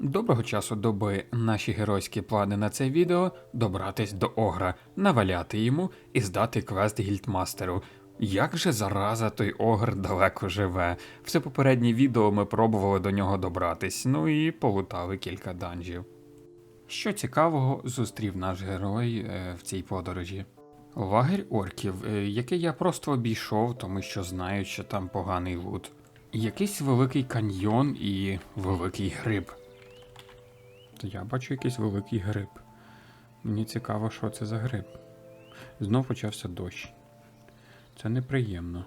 Доброго часу доби наші геройські плани на це відео добратись до Огра, наваляти йому і здати квест гільдмастеру. Як же зараза той Огр далеко живе. Все попереднє відео ми пробували до нього добратись, ну і полутали кілька данжів. Що цікавого зустрів наш герой е, в цій подорожі? Лагерь орків, е, який я просто обійшов, тому що знаю, що там поганий лут. Якийсь великий каньйон і великий гриб. Я бачу якийсь великий гриб. Мені цікаво, що це за гриб. Знов почався дощ. Це неприємно.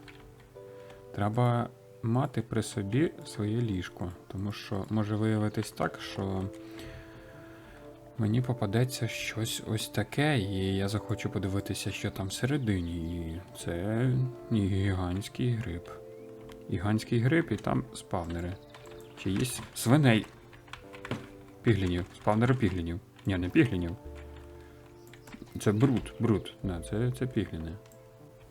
Треба мати при собі своє ліжко, тому що може виявитись так, що мені попадеться щось ось таке, і я захочу подивитися, що там всередині. І це гігантський гриб. Гігантський гриб і там спавнери. Чи є свиней? Піглінів. Спавнери піглінів. Ні, не піглінів. Це бруд, бруд. Да, це, це пігліни.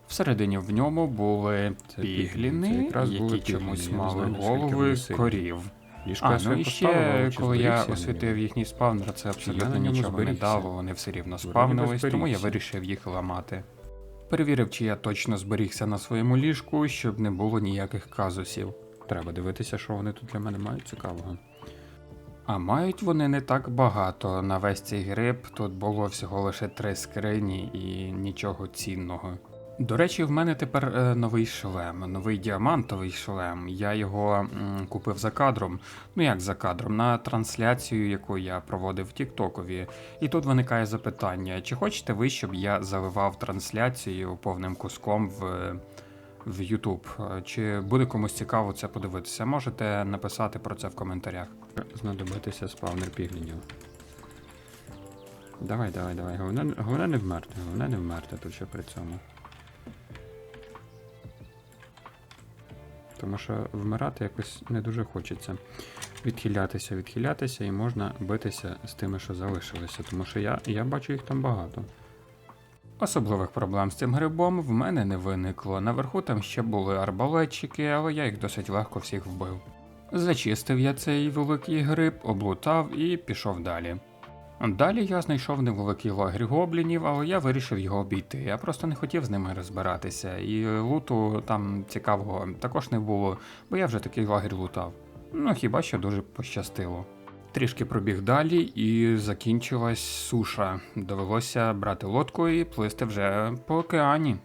Всередині в ньому були Це пігліни, це якраз були які пігліни. чомусь Я мали знаю, голови корів. Ліжко А, ну і ще, коли я освітив їхній спавнер, це абсолютно нічого не дало, вони все рівно спавнились, тому я вирішив їх ламати. Перевірив, чи я точно зберігся на своєму ліжку, щоб не було ніяких казусів. Треба дивитися, що вони тут для мене мають цікавого. А мають вони не так багато. На весь цей гриб тут було всього лише три скрині і нічого цінного. До речі, в мене тепер е, новий шлем, новий діамантовий шлем. Я його м, купив за кадром. Ну як за кадром, на трансляцію, яку я проводив в Тіктокові. І тут виникає запитання: чи хочете ви, щоб я заливав трансляцію повним куском в. В YouTube. Е, Чи буде комусь цікаво це подивитися? Можете написати про це в коментарях. Знадобитися спавнер піглінів. Давай, давай, давай. Головне, головне не вмерти, головне не вмерти тут ще при цьому. Тому що вмирати якось не дуже хочеться. Відхилятися, відхилятися і можна битися з тими, що залишилися. Тому що я, я бачу їх там багато. Особливих проблем з цим грибом в мене не виникло. Наверху там ще були арбалетчики, але я їх досить легко всіх вбив. Зачистив я цей великий гриб, облутав і пішов далі. Далі я знайшов невеликий лагерь гоблінів, але я вирішив його обійти. Я просто не хотів з ними розбиратися, і луту там цікавого також не було, бо я вже такий лагерь лутав. Ну хіба що дуже пощастило. Трішки пробіг далі і закінчилась суша. Довелося брати лодку і плисти вже по океані.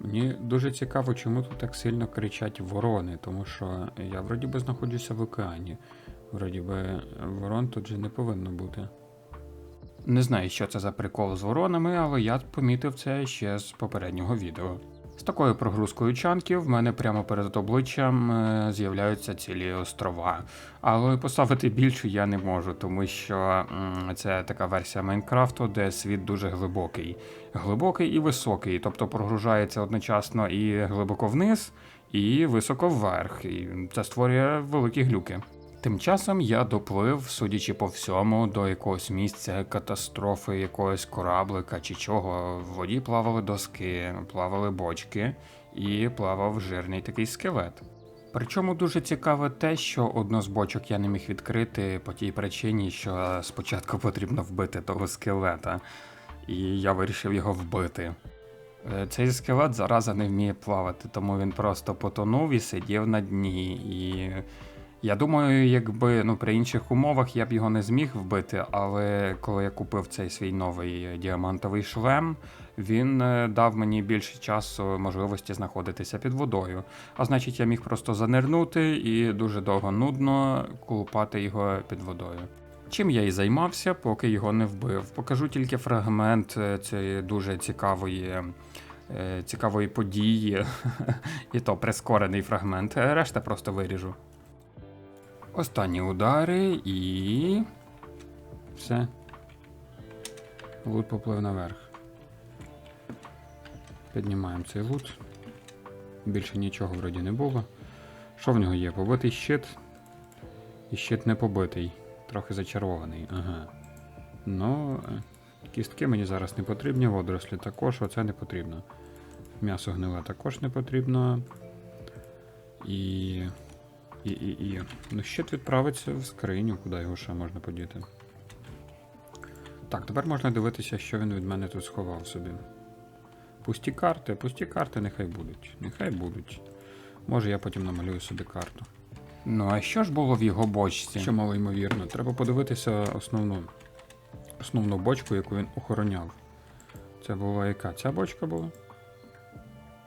Мені дуже цікаво, чому тут так сильно кричать ворони, тому що я вроді би знаходжуся в океані. Вроді би ворон тут же не повинно бути. Не знаю, що це за прикол з воронами, але я помітив це ще з попереднього відео. З такою прогрузкою чанків в мене прямо перед обличчям е, з'являються цілі острова. Але поставити більше я не можу, тому що це така версія Майнкрафту, де світ дуже глибокий. Глибокий і високий, тобто прогружається одночасно і глибоко вниз, і високо вверх. І це створює великі глюки. Тим часом я доплив, судячи по всьому, до якогось місця катастрофи, якогось кораблика чи чого. В воді плавали доски, плавали бочки і плавав жирний такий скелет. Причому дуже цікаве те, що одну з бочок я не міг відкрити по тій причині, що спочатку потрібно вбити того скелета, і я вирішив його вбити. Е, Цей скелет зараза не вміє плавати, тому він просто потонув і сидів на дні. І я думаю, якби ну при інших умовах я б його не зміг вбити, але коли я купив цей свій новий е, діамантовий шлем, він е, дав мені більше часу можливості знаходитися під водою. А значить, я міг просто занирнути і дуже довго нудно колупати його під водою. Чим я і займався, поки його не вбив. Покажу тільки фрагмент е, цієї дуже цікавої. Цікавої події, і то прискорений фрагмент. Решта просто виріжу. Останні удари і. Все. Лут поплив наверх. Піднімаємо цей лут. Більше нічого вроді не було. Що в нього є? Побитий щит. І щит не побитий. Трохи зачарований. Ага. Ну, е, кістки мені зараз не потрібні, водорослі також, оце не потрібно. М'ясо гниле також не потрібно. І І, і, і. Ну, щит відправиться в скриню, куди його ще можна подіти. Так, тепер можна дивитися, що він від мене тут сховав собі. Пусті карти, пусті карти нехай будуть. Нехай будуть. Може я потім намалюю собі карту. Ну а що ж було в його бочці? Що мало ймовірно, треба подивитися основну, основну бочку, яку він охороняв. Це була яка? Ця бочка була?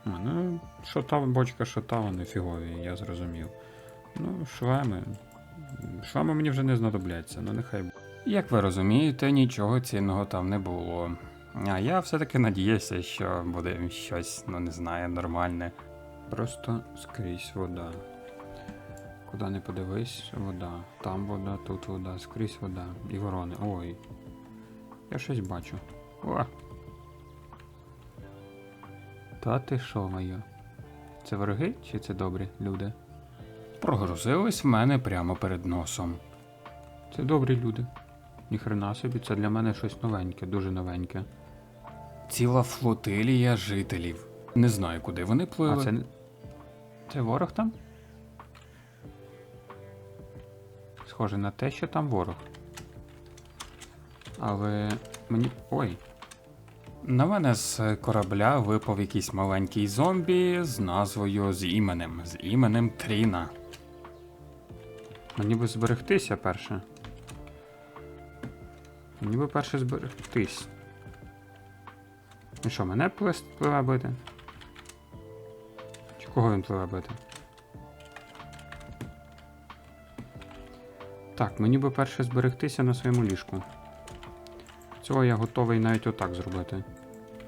А, ну, що та бочка, що та, вони фігові, я зрозумів. Ну, швами. Швами мені вже не знадобляться, ну нехай. Як ви розумієте, нічого цінного там не було. А я все-таки надіявся, що буде щось, ну не знаю, нормальне. Просто скрізь вода. Куди не подивись, вода. Там вода, тут вода, скрізь вода. І ворони. Ой. Я щось бачу. О! Та ти що, моє? Це вороги чи це добрі люди? Прогрузились в мене прямо перед носом. Це добрі люди. Ніхрена собі, це для мене щось новеньке, дуже новеньке. Ціла флотилія жителів. Не знаю, куди вони плили. А це. Це ворог там? Схоже на те, що там ворог. Але мені. Ой, На мене з корабля випав якийсь маленький зомбі з назвою з іменем, з іменем Тріна. Мені би зберегтися перше. Мені би перше зберегтись. І що, мене пливе бити? Чи кого він пливе бити? Так, мені би перше зберегтися на своєму ліжку. Цього я готовий навіть отак зробити.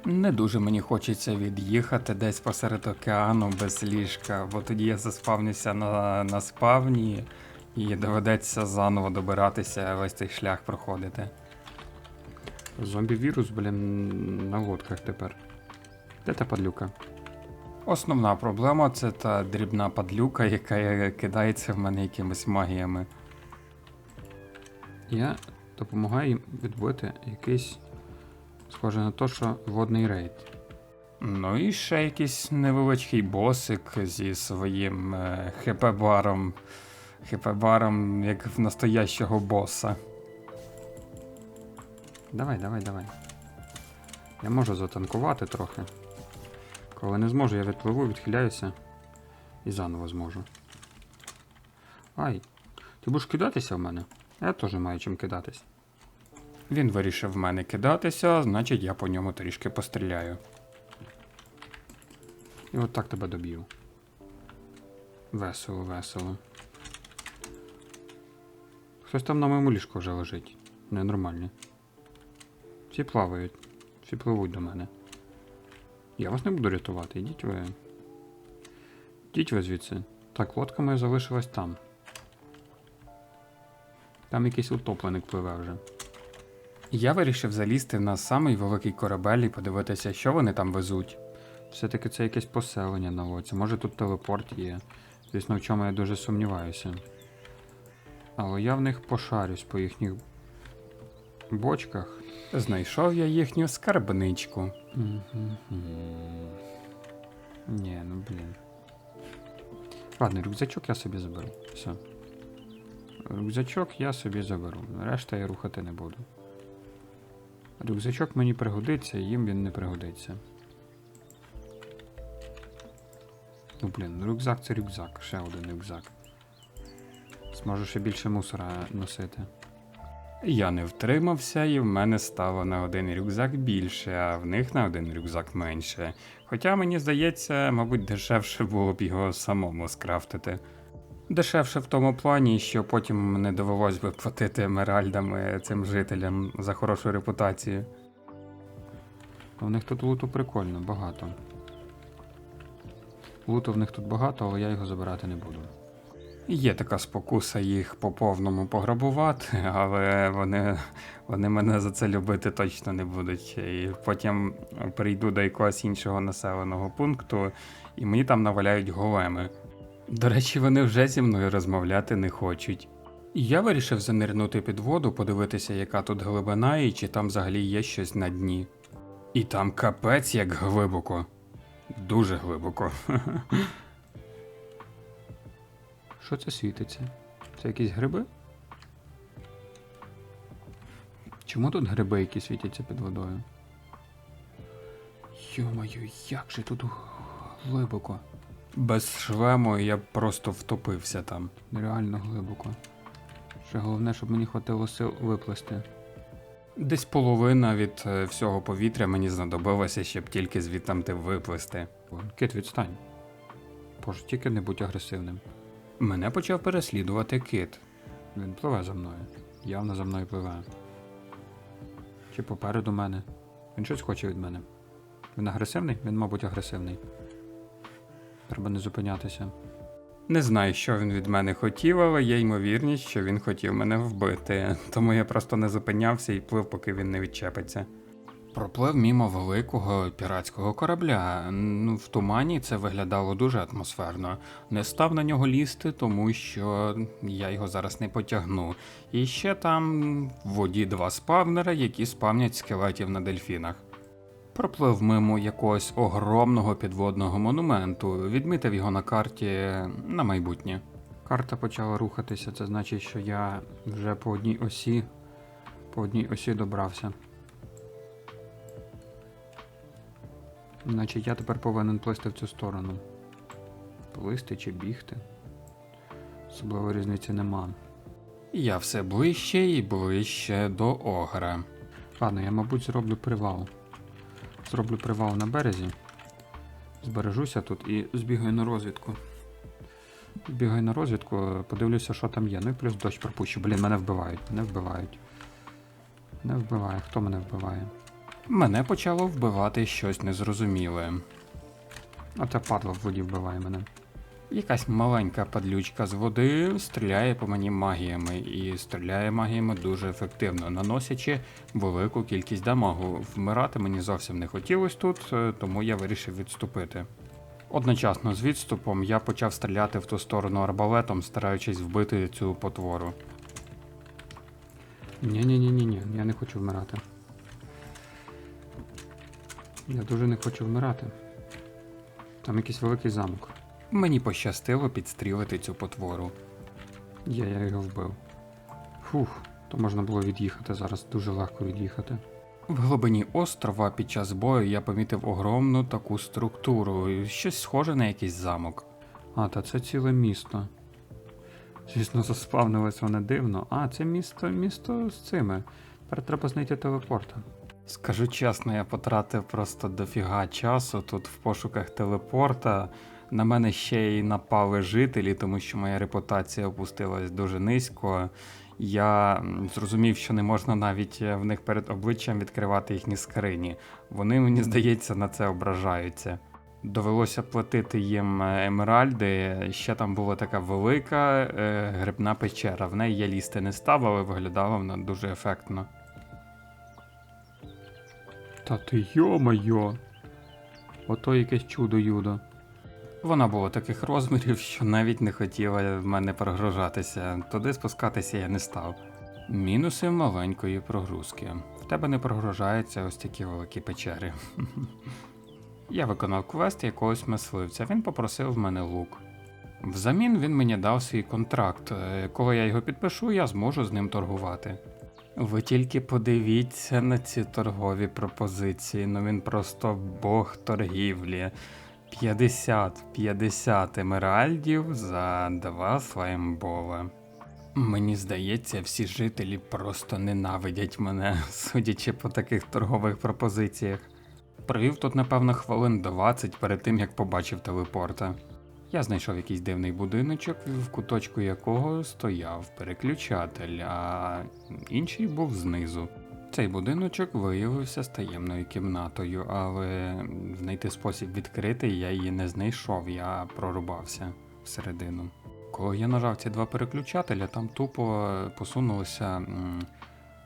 Не дуже мені хочеться від'їхати десь посеред океану без ліжка, бо тоді я заспавнюся на, на спавні і доведеться заново добиратися весь цей шлях проходити. Зомбі-вірус, блін, на лодках тепер. Де та падлюка? Основна проблема це та дрібна падлюка, яка кидається в мене якимись магіями. Я допомагаю їм відбити якийсь, схоже на те, що водний рейд. Ну і ще якийсь невеличкий босик зі своїм е, хп-баром. Хп-баром, як в настоящого боса. Давай, давай, давай. Я можу затанкувати трохи. Коли не зможу, я відпливу, відхиляюся і заново зможу. Ай, ти будеш кидатися в мене? Я теж маю чим кидатись. Він вирішив в мене кидатися, значить я по ньому трішки постріляю. І от так тебе доб'ю. Весело, весело. Хтось там на моєму ліжку вже лежить. Ненормальні. Всі плавають, всі пливуть до мене. Я вас не буду рятувати, ідіть ви. Ідіть ви звідси. Так, лодка моя залишилась там. Там якийсь утопленик пливе вже. Я вирішив залізти на самий великий корабель і подивитися, що вони там везуть. Все-таки це якесь поселення на лодці. Може тут телепорт є. Звісно, в чому я дуже сумніваюся. Але я в них пошарюсь по їхніх бочках. Знайшов я їхню скарбничку. Ні, ну блін. Ладно, рюкзачок я собі заберу. Все. Рюкзачок я собі заберу. Решта я рухати не буду. Рюкзачок мені пригодиться, їм він не пригодиться. Ну блін, рюкзак це рюкзак, ще один рюкзак. Зможу ще більше мусора носити. Я не втримався, і в мене стало на один рюкзак більше, а в них на один рюкзак менше. Хоча мені здається, мабуть, дешевше було б його самому скрафтити. Дешевше в тому плані, що потім не довелось би платити емеральдами цим жителям за хорошу репутацію. У них тут луту прикольно, багато. Луту в них тут багато, але я його забирати не буду. Є така спокуса їх по повному пограбувати, але вони, вони мене за це любити точно не будуть. І потім прийду до якогось іншого населеного пункту, і мені там наваляють големи. До речі, вони вже зі мною розмовляти не хочуть. Я вирішив занирнути під воду, подивитися, яка тут глибина і чи там взагалі є щось на дні. І там капець як глибоко. Дуже глибоко. Що це світиться? Це якісь гриби? Чому тут гриби, які світяться під водою? Йо-моє, як же тут глибоко. Без швему я просто втопився там. Реально глибоко. Ще головне, щоб мені хватило сил виплисти. Десь половина від е, всього повітря мені знадобилося, щоб тільки звідтамти виплисти. Кит, відстань. Боже, тільки не будь агресивним. Мене почав переслідувати кит. Він пливе за мною. Явно за мною пливе. Чи попереду мене. Він щось хоче від мене. Він агресивний? Він, мабуть, агресивний. Треба не зупинятися. Не знаю, що він від мене хотів, але є ймовірність, що він хотів мене вбити, тому я просто не зупинявся і плив, поки він не відчепиться. Проплив мімо великого піратського корабля. Ну, в тумані це виглядало дуже атмосферно. Не став на нього лізти, тому що я його зараз не потягну. І ще там в воді два спавнера, які спавнять скелетів на дельфінах. Проплив мимо якогось огромного підводного монументу, відмітив його на карті на майбутнє. Карта почала рухатися, це значить, що я вже по одній осі. По одній осі добрався. Значить, я тепер повинен плисти в цю сторону. Плисти чи бігти. Особливо різниці нема. Я все ближче і ближче до огра. Ладно, я, мабуть, зроблю привал. Зроблю привал на березі. Збережуся тут і збігаю на розвідку. Бігаю на розвідку, подивлюся, що там є. Ну і плюс дощ пропущу. Блін, мене вбивають, мене вбивають. Мене вбиває. Хто мене вбиває? Мене почало вбивати щось незрозуміле. А те падло в воді вбиває мене. Якась маленька падлючка з води стріляє по мені магіями, і стріляє магіями дуже ефективно, наносячи велику кількість дамагу. Вмирати мені зовсім не хотілося тут, е, тому я вирішив відступити. Одночасно з відступом я почав стріляти в ту сторону арбалетом, стараючись вбити цю потвору. Ні-ні-ні-ні, я не хочу вмирати. Я дуже не хочу вмирати. Там якийсь великий замок. Мені пощастило підстрілити цю потвору. Є, я його вбив. Фух, то можна було від'їхати зараз, дуже легко від'їхати. В глибині острова під час бою я помітив огромну таку структуру, щось схоже на якийсь замок. А, та це ціле місто. Звісно, заспавнилось воно дивно. А, це місто, місто з цими. Тепер треба знайти телепорта. Скажу чесно, я потратив просто дофіга часу тут в пошуках телепорта. На мене ще й напали жителі, тому що моя репутація опустилась дуже низько. Я зрозумів, що не можна навіть е, в них перед обличчям відкривати їхні скрині. Вони, мені здається, на це ображаються. Довелося платити їм е, емеральди. Ще там була така велика е, грибна печера. В неї я лізти не став, але виглядала вона дуже ефектно. Та ти йо-майо! Ото якесь чудо-юдо. Вона була таких розмірів, що навіть не хотіла в мене прогружатися. Туди спускатися я не став. Мінуси маленької прогрузки. В тебе не прогружаються ось такі великі печери. Я виконав квест якогось мисливця. Він попросив в мене лук. Взамін він мені дав свій контракт. Е, Коли я його підпишу, я зможу з ним торгувати. Ви тільки подивіться на ці торгові пропозиції. Ну він просто бог торгівлі. 50 50 емеральдів за два слаймбола. Мені здається, всі жителі просто ненавидять мене, судячи по таких торгових пропозиціях. Провів тут, напевно, хвилин 20 перед тим, як побачив телепорта. Я знайшов якийсь дивний будиночок, в куточку якого стояв переключатель, а інший був знизу. Цей будиночок виявився таємною кімнатою, але знайти спосіб відкрити я її не знайшов, я прорубався всередину. Коли я нажав ці два переключателя, там тупо посунулися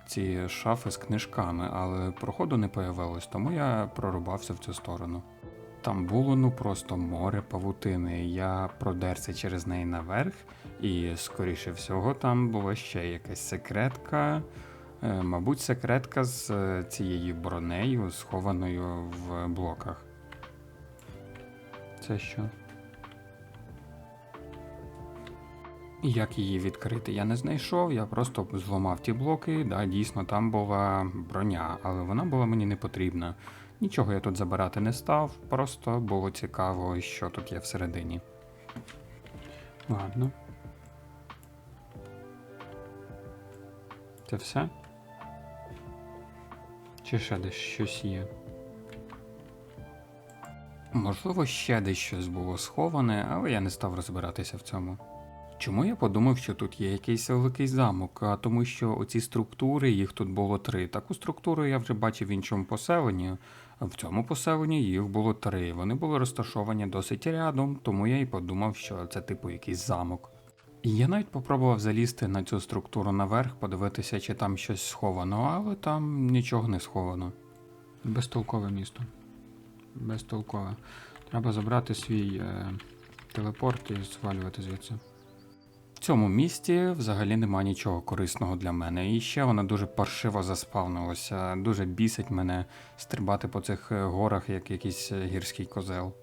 ці шафи з книжками, але проходу не появилось, тому я прорубався в цю сторону. Там було ну просто море павутини. Я продерся через неї наверх, і, скоріше всього, там була ще якась секретка. Е, Мабуть, секретка з е, цією бронею, схованою в блоках. Це що? Як її відкрити, я не знайшов, я просто зламав ті блоки. Да, дійсно, там була броня, але вона була мені не потрібна. Нічого я тут забирати не став, просто було цікаво, що тут є всередині. Ладно. Це все? Чи ще десь щось є? Можливо, ще десь щось було сховане, але я не став розбиратися в цьому. Чому я подумав, що тут є якийсь великий замок? А тому що оці структури, їх тут було три. Таку структуру я вже бачив в іншому поселенні. В цьому поселенні їх було три. Вони були розташовані досить рядом, тому я і подумав, що це типу якийсь замок. Я навіть попробував залізти на цю структуру наверх, подивитися, чи там щось сховано, але там нічого не сховано. Безтолкове місто. Безтолкове. Треба забрати свій е, телепорт і звалювати звідси. В цьому місті взагалі нема нічого корисного для мене. І ще вона дуже паршиво заспавнилася. Дуже бісить мене стрибати по цих е, горах, як якийсь е, гірський козел.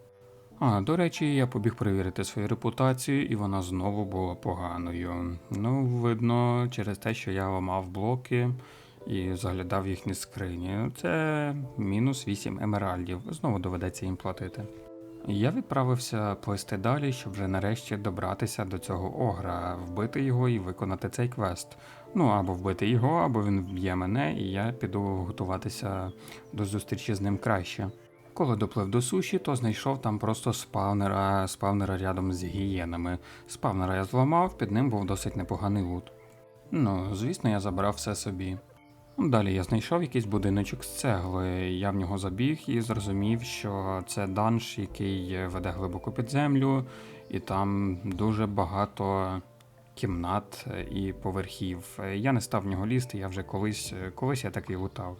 А, до речі, я побіг перевірити свою репутацію, і вона знову була поганою. Ну, видно, через те, що я ламав блоки і заглядав їхні скрині. Це мінус 8 емеральдів. Знову доведеться їм платити. Я відправився плисти далі, щоб вже нарешті добратися до цього огра, вбити його і виконати цей квест. Ну або вбити його, або він вб'є мене, і я піду готуватися до зустрічі з ним краще. Коли доплив до суші, то знайшов там просто спавнера, спавнера рядом з гієнами. Спавнера я зламав, під ним був досить непоганий лут. Ну, звісно, я забрав все собі. Далі я знайшов якийсь будиночок з цегли. Я в нього забіг і зрозумів, що це данж, який веде глибоко під землю, і там дуже багато кімнат і поверхів. Я не став в нього лізти, я вже колись, колись я такий лутав.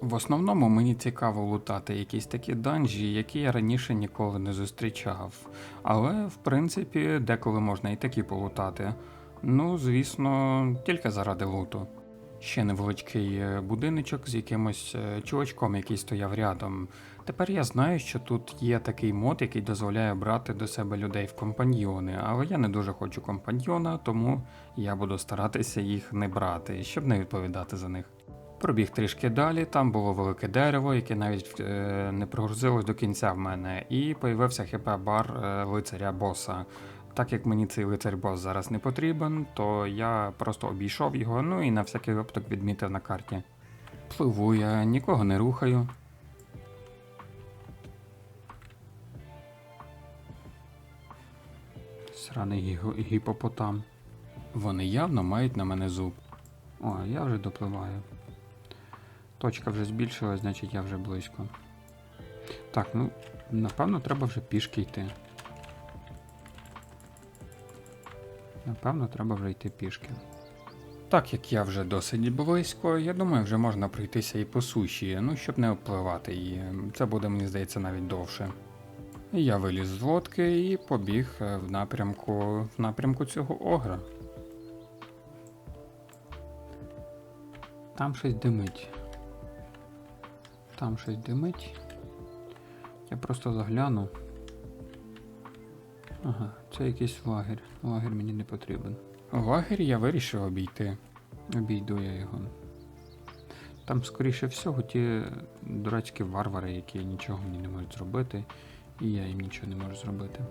В основному мені цікаво лутати якісь такі данжі, які я раніше ніколи не зустрічав. Але, в принципі, деколи можна і такі полутати. Ну, звісно, тільки заради луту. Ще невеличкий е, будиночок з якимось е, чувачком, який стояв рядом. Тепер я знаю, що тут є такий мод, який дозволяє брати до себе людей в компаньйони, але я не дуже хочу компаньйона, тому я буду старатися їх не брати, щоб не відповідати за них. Пробіг трішки далі, там було велике дерево, яке навіть е, не прогрузилось до кінця в мене, і появився хп-бар е, лицаря боса. Так як мені цей лицар-бос зараз не потрібен, то я просто обійшов його, ну і на всякий випадок відмітив на карті. Пливу я, нікого не рухаю. Сраний гі- гіпопотам. Вони явно мають на мене зуб. О, я вже допливаю. Точка вже збільшилась, значить я вже близько. Так, ну, напевно, треба вже пішки йти. Напевно, треба вже йти пішки. Так як я вже досить близько, я думаю, вже можна пройтися і по суші, ну щоб не обпливати її. Це буде, мені здається, навіть довше. Я виліз з лодки і побіг е, в напрямку, в напрямку цього огра. Там щось димить. Там щось димить. Я просто загляну. Ага, це якийсь лагерь. Лагерь мені не потрібен. Лагерь я вирішив обійти. Обійду я його. Там, скоріше всього, ті дурацькі варвари, які нічого мені не можуть зробити, і я їм нічого не можу зробити.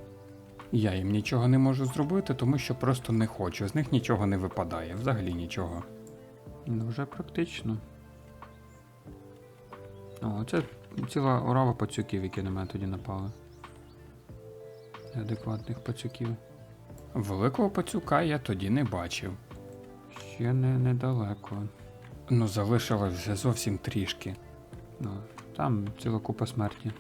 Я їм нічого не можу зробити, тому що просто не хочу. З них нічого не випадає, взагалі нічого. Ну, вже практично. О, це ціла орава пацюків, які на мене тоді напали. Неадекватних пацюків. Великого пацюка я тоді не бачив. Ще не недалеко. Ну, залишилось вже зовсім трішки. Ну, там ціла купа смерті.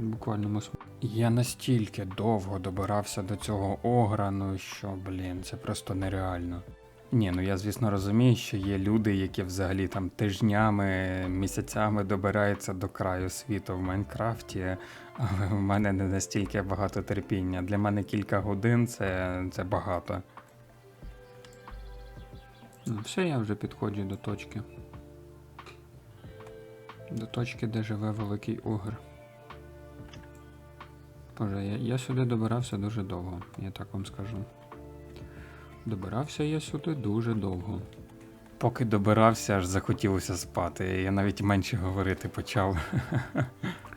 В буквальному смерті. Я настільки довго добирався до цього огра, ну що, блін, це просто нереально. Ні, ну я звісно розумію, що є люди, які взагалі там тижнями, місяцями добираються до краю світу в Майнкрафті, але в мене не настільки багато терпіння. Для мене кілька годин це, це багато. Ну, все, я вже підходжу до точки. До точки, де живе великий огр. Боже, я, я сюди добирався дуже довго, я так вам скажу. Добирався я сюди дуже довго. Поки добирався, аж захотілося спати. Я навіть менше говорити почав.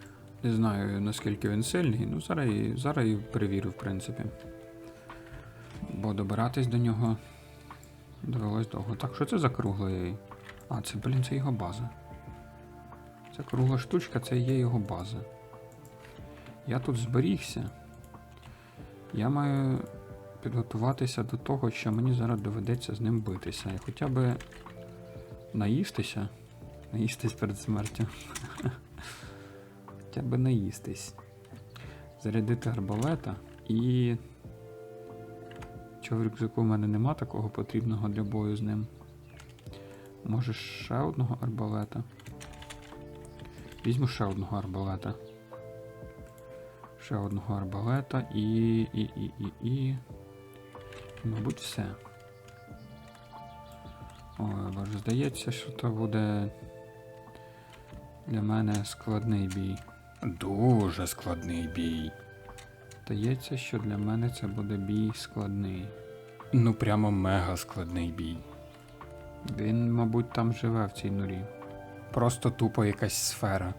Не знаю, наскільки він сильний, ну зараз і, зараз і перевірю, в принципі. Бо добиратись до нього довелось довго. Так, що це за круглий? А, це, блін, це його база. Ця кругла штучка, це є його база. Я тут зберігся. Я маю підготуватися до того, що мені зараз доведеться з ним битися. І хоча б наїстися. Наїстись перед смертю. Хоча б наїстись. Зарядити арбалета і. Чого в рюкзаку в мене нема такого потрібного для бою з ним. Може ще одного арбалета. Візьму ще одного арбалета. Ще одного арбалета і. і. і. і. і. Мабуть, все. Ой, боже, здається, що то буде для мене складний бій. Дуже складний бій. Здається, що для мене це буде бій складний. Ну прямо мега складний бій. Він, мабуть, там живе в цій норі. Просто тупо якась сфера.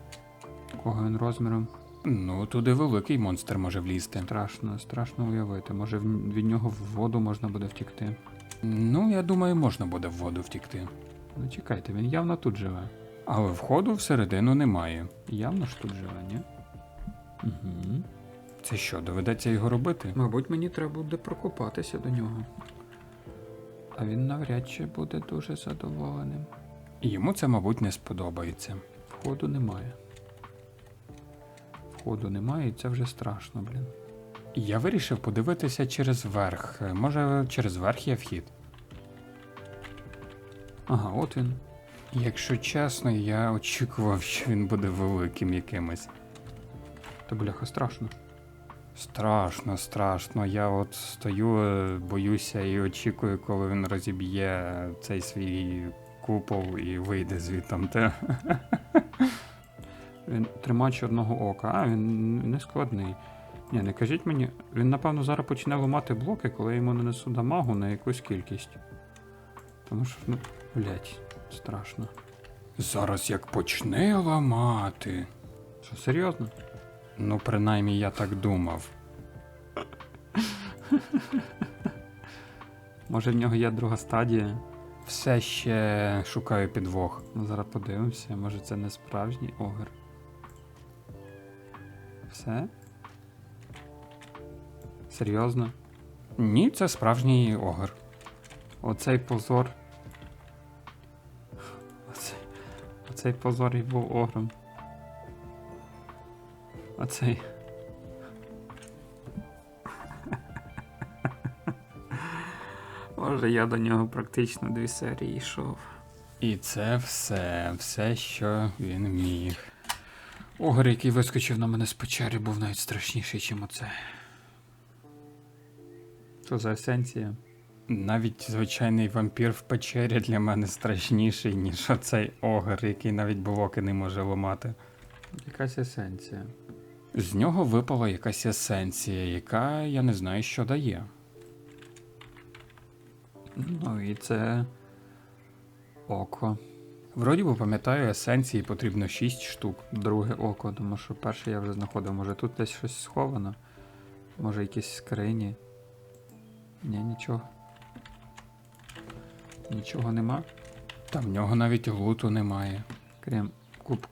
Кого він розміром? Ну, туди великий монстр може влізти. Страшно, страшно уявити. Може від нього в воду можна буде втікти. Ну, я думаю, можна буде в воду втікти. Ну чекайте, він явно тут живе. Але входу всередину немає. Явно ж тут живе, ні? Угу. Це що, доведеться його робити? Мабуть, мені треба буде прокопатися до нього. А він навряд чи буде дуже задоволеним. Йому це, мабуть, не сподобається. Входу немає. Входу немає, і це вже страшно, блін. Я вирішив подивитися через верх. Може, через верх є вхід. Ага, от він. Якщо чесно, я очікував, що він буде великим якимось. Та бляха, страшно. Страшно, страшно. Я от стою, е, боюся і очікую, коли він розіб'є цей свій купол і вийде звідтам. Те. Він тримач одного ока. А, він не складний. Ні, не кажіть мені, він напевно зараз почне ламати блоки, коли я йому нанесу дамагу на якусь кількість. Тому що, ну, блять, страшно. Зараз як почне ламати. Що, серйозно? Ну, принаймні, я так думав. Може в нього є друга стадія? Все ще шукаю підвох. Ну, зараз подивимося, може це не справжній огр. Все? Серйозно? Ні, це справжній огр. Оцей позор. Оцей позор і був огром. Оцей. Може, я до нього практично дві серії йшов. І це все, все, що він міг. Огр, який вискочив на мене з печери, був навіть страшніший, ніж оце. Що за есенція? Навіть звичайний вампір в печері для мене страшніший, ніж оцей огр, який навіть блоки не може ламати. Якась есенція. З нього випала якась есенція, яка я не знаю, що дає. Ну і це. Око. Вроді би пам'ятаю, есенції потрібно 6 штук. Друге око, тому що перше я вже знаходив. Може тут десь щось сховано? Може якісь скрині? Ні, нічого. Нічого нема. Та в нього навіть луту немає. Крім куб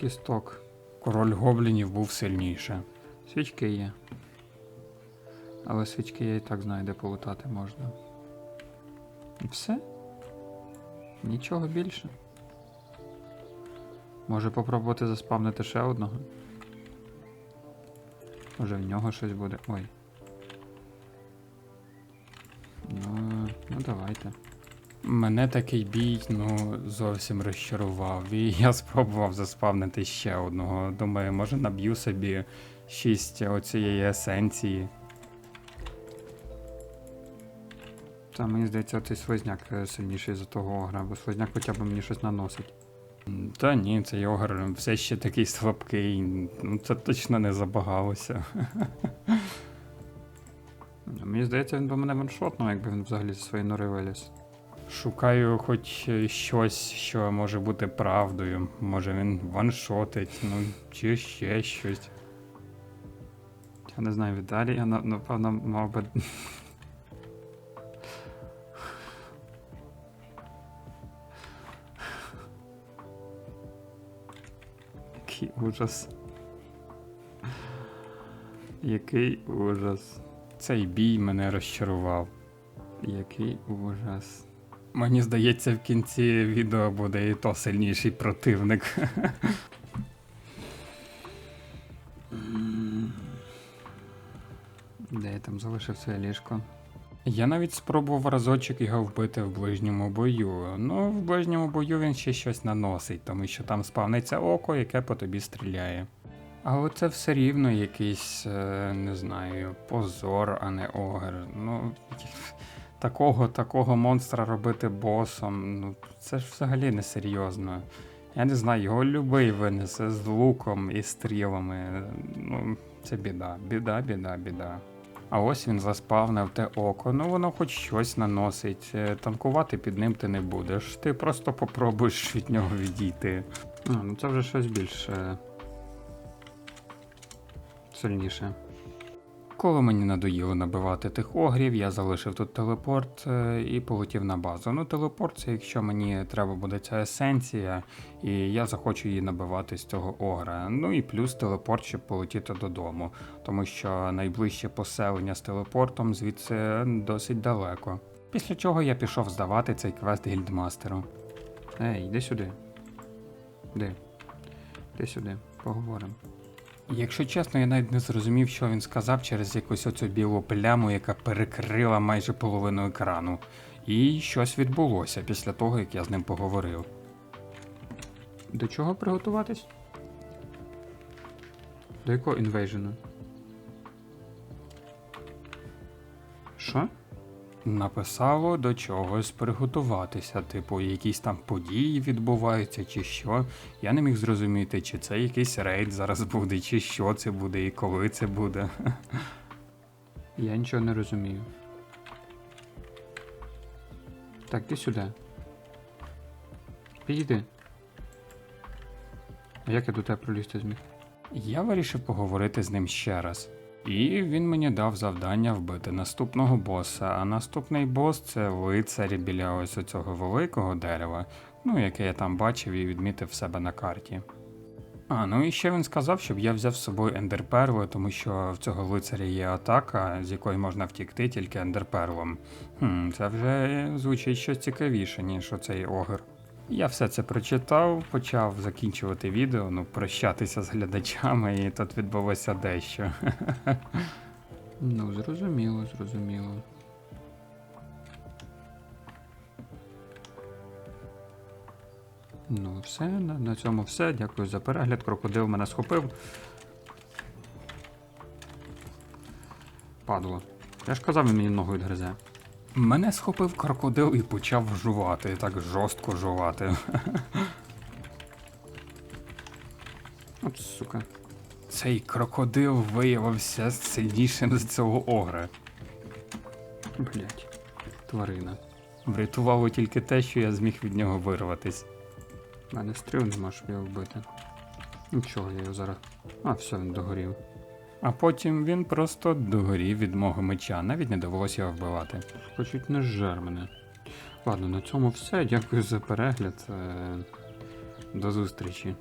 кісток. Король гоблінів був сильніше. Свічки є. Але свічки я і так знаю, де полутати можна. І все? Нічого більше. Може попробувати заспавнити ще одного? Може в нього щось буде. Ой. Ну, ну давайте. Мене такий бій ну, зовсім розчарував. І я спробував заспавнити ще одного. Думаю, може наб'ю собі 6 оцієї есенції. Та мені здається, цей слизняк е, сильніший за того огра, бо слизняк хоча б мені щось наносить. Та ні, цей огр все ще такий слабкий. Ну це точно не забагалося. Мені здається, він би мене ваншотнув, якби він взагалі зі своєї нори виліз. Шукаю хоч е, щось, що може бути правдою. Може він ваншотить, ну чи ще щось. Я не знаю, Віталій, я напевно мав би. Який ужас. Який ужас. Цей бій мене розчарував. Який ужас. Мені здається, в кінці відео буде і то сильніший противник. Де я там залишив своє ліжко? Я навіть спробував разочок його вбити в ближньому бою. Ну, в ближньому бою він ще щось наносить, тому що там спавниться око, яке по тобі стріляє. Але це все рівно якийсь, е, не знаю, позор, а не огр. Ну, такого, такого монстра робити босом, ну це ж взагалі не серйозно. Я не знаю, його любий винесе з луком і стрілами. Ну, це біда, біда, біда, біда. А ось він заспавнив те око, ну воно хоч щось наносить. Е, Танкувати під ним ти не будеш. Ти просто попробуєш від нього відійти. Ну це вже щось більш е, сильніше. Коли мені надоїло набивати тих огрів, я залишив тут телепорт е, і полетів на базу. Ну, телепорт це якщо мені треба буде ця есенція, і я захочу її набивати з цього огра. Ну і плюс телепорт, щоб полетіти додому, тому що найближче поселення з телепортом звідси досить далеко. Після чого я пішов здавати цей квест гільдмастеру. Ей, йди сюди. Де? Йди сюди, поговоримо. Якщо чесно, я навіть не зрозумів, що він сказав через якусь оцю білу пляму, яка перекрила майже половину екрану. І щось відбулося після того, як я з ним поговорив. До чого приготуватись? До якого інвейжену? Що? Написало до чогось приготуватися, типу, якісь там події відбуваються, чи що. Я не міг зрозуміти, чи це якийсь рейд зараз буде, чи що це буде, і коли це буде. Я нічого не розумію. Так, ти сюди. Підійди. А як я до тебе пролізти зміг? Я вирішив поговорити з ним ще раз. І він мені дав завдання вбити наступного боса. А наступний бос це лицар біля ось цього великого дерева, ну яке я там бачив і відмітив себе на карті. А, ну і ще він сказав, щоб я взяв з собою ендерперли, тому що в цього лицаря є атака, з якої можна втікти тільки ендерперлом. Хм, це вже звучить щось цікавіше, ніж оцей огр. Я все це прочитав, почав закінчувати відео, ну, прощатися з глядачами, і тут відбулося дещо. Ну, зрозуміло, зрозуміло. Ну, все, на, на цьому все. Дякую за перегляд. Крокодил мене схопив. Падло. Я ж казав, він мені ногу відгризе. Мене схопив крокодил і почав жувати, так жорстко жувати. От сука. Цей крокодил виявився сильнішим за цього огра. Блять. Тварина. Врятувало тільки те, що я зміг від нього вирватись. У мене стріл нема, щоб його вбити. Нічого, я його зараз. А, все, він догорів. А потім він просто догорів від мого меча, навіть не довелося його вбивати. Хочуть не жар мене. Ладно, на цьому все. Дякую за перегляд. Е, До зустрічі.